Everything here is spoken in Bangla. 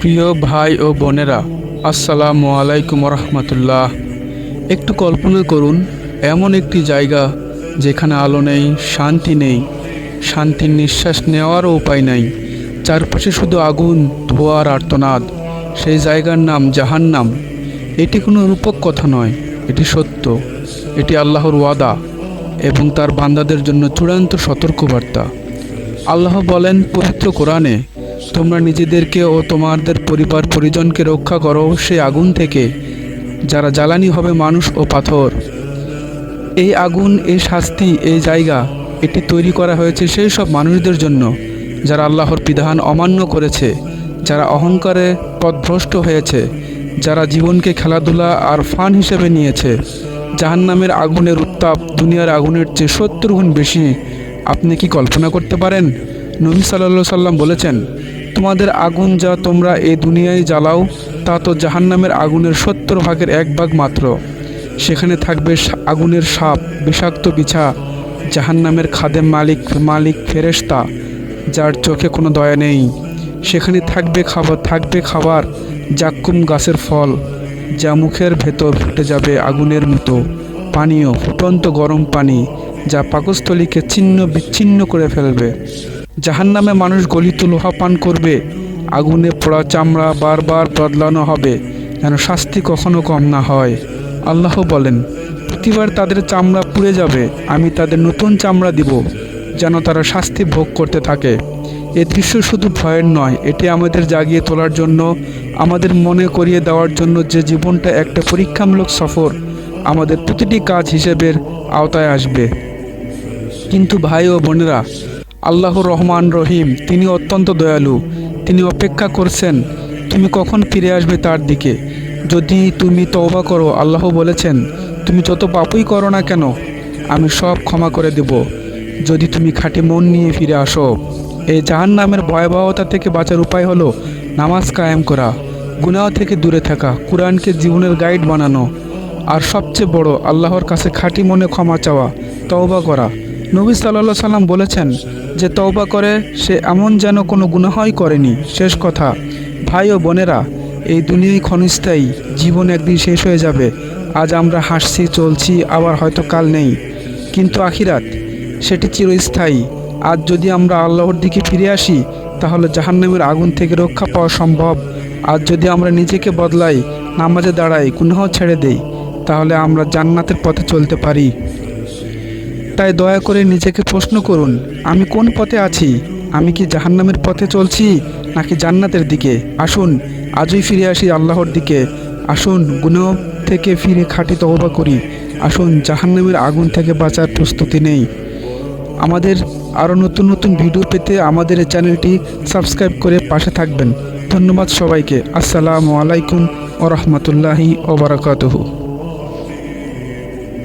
প্রিয় ভাই ও বোনেরা, আসসালামু আলাইকুম রহমতুল্লাহ একটু কল্পনা করুন, এমন একটি জায়গা যেখানে আলো নেই, শান্তি নেই, শান্তির নিঃশ্বাস নেওয়ারও উপায় নাই, চারপাশে শুধু আগুন ধোয়ার আর্তনাদ। সেই জায়গার নাম জাহান্নাম। এটি কোনো রূপক কথা নয়, এটি সত্য। এটি আল্লাহর ওয়াদা এবং তার বান্দাদের জন্য চূড়ান্ত সতর্কবার্তা। আল্লাহ বলেন, পবিত্র কোরআনে তোমরা নিজেদেরকে ও তোমাদের পরিবার পরিজনকে রক্ষা করো সেই আগুন থেকে, যারা জ্বালানি হবে মানুষ ও পাথর। এই আগুন, এই শাস্তি, এই জায়গা, এটি তৈরি করা হয়েছে সেই সব মানুষদের জন্য, যারা আল্লাহর বিধান অমান্য করেছে, যারা অহংকারে পথভ্রষ্ট হয়েছে, যারা জীবনকে খেলাধুলা আর ফান হিসেবে নিয়েছে। জাহান্নামের আগুনের উত্তাপ দুনিয়ার আগুনের চেয়ে সত্তর গুণ বেশি। আপনি কি কল্পনা করতে পারেন? নবী সাল্লা সাল্লাম বলেছেন তোমাদের আগুন যা তোমরা এ দুনিয়ায় জ্বালাও, তা তো জাহান্নামের আগুনের সত্তর ভাগের এক ভাগ মাত্র। সেখানে থাকবে আগুনের সাপ, বিষাক্ত বিছা, জাহান্নামের খাদেম মালিক মালিক ফেরেশতা, যার চোখে কোনো দয়া নেই। সেখানে থাকবে খাবার থাকবে খাবার, জাক্কুম গাছের ফল, যা মুখের ভেতর ফুটে যাবে আগুনের মতো। পানীয়, ফুটন্ত গরম পানি, যা পাকস্থলীকে ছিন্ন, বিচ্ছিন্ন করে ফেলবে। জাহান্নামে মানুষ গলিত লোহা পান করবে, আগুনে পোড়া চামড়া বারবার বদলানো হবে, যেন শাস্তি কখনো কম না হয়। আল্লাহ বলেন, প্রতিবার তাদের চামড়া পুড়ে যাবে, আমি তাদের নতুন চামড়া দিব, যেন তারা শাস্তি ভোগ করতে থাকে। এ দৃশ্য শুধু ভয়ের নয়, এটি আমাদের জাগিয়ে তোলার জন্য, আমাদের মনে করিয়ে দেওয়ার জন্য যে জীবনটা একটা পরীক্ষামূলক সফর, আমাদের প্রতিটি কাজ হিসেবের আওতায় আসবে। কিন্তু ভাই ও বোনেরা আল্লাহ রহমান রহিম, তিনি অত্যন্ত দয়ালু। তিনি অপেক্ষা করছেন, তুমি কখন ফিরে আসবে তার দিকে? যদি তুমি তওবা করো, আল্লাহ বলেছেন, তুমি যত পাপই করো না কেন, আমি সব ক্ষমা করে দেব। যদি তুমি খাঁটি মন নিয়ে ফিরে আসো এই জাহান নামের ভয়াবহতা থেকে বাঁচার উপায় হলো নামাজ কায়েম করা, গুনাহ থেকে দূরে থাকা, কোরআনকে জীবনের গাইড বানানো, আর সবচেয়ে বড়, আল্লাহর কাছে খাঁটি মনে ক্ষমা চাওয়া, তওবা করা। নবী সাল্লাহ সাল্লাম বলেছেন যে তওবা করে সে এমন যেন কোনো গুনাহই করেনি। শেষ কথা, ভাই ও বোনেরা, এই দুনিয়ায় ক্ষণস্থায়ী জীবন একদিন শেষ হয়ে যাবে। আজ আমরা হাসছি, চলছি, আবার হয়তো কাল নেই। কিন্তু আখিরাত, সেটি চিরস্থায়ী। আজ যদি আমরা আল্লাহর দিকে ফিরে আসি, তাহলে জাহান্নামের আগুন থেকে রক্ষা পাওয়া সম্ভব। আজ যদি আমরা নিজেকে বদলাই, নামাজে দাঁড়াই, গুনাহ ছেড়ে দেই, তাহলে আমরা জান্নাতের পথে চলতে পারি। তাই দয়া করে নিজেকে প্রশ্ন করুন, আমি কোন পথে আছি? আমি কি জাহান্নামের পথে চলছি, নাকি জান্নাতের দিকে? আসুন, আজই ফিরে আসি আল্লাহর দিকে। আসুন, গুনাহ থেকে ফিরে খাঁটি তওবা করি। আসুন, জাহান্নামের আগুন থেকে বাঁচার প্রস্তুতি নেই। আমাদের আরও নতুন নতুন ভিডিও পেতে আমাদের চ্যানেলটি সাবস্ক্রাইব করে পাশে থাকবেন। ধন্যবাদ সবাইকে। আসসালামু আলাইকুম ও রহমতুল্লাহি ওবরাকাতুহু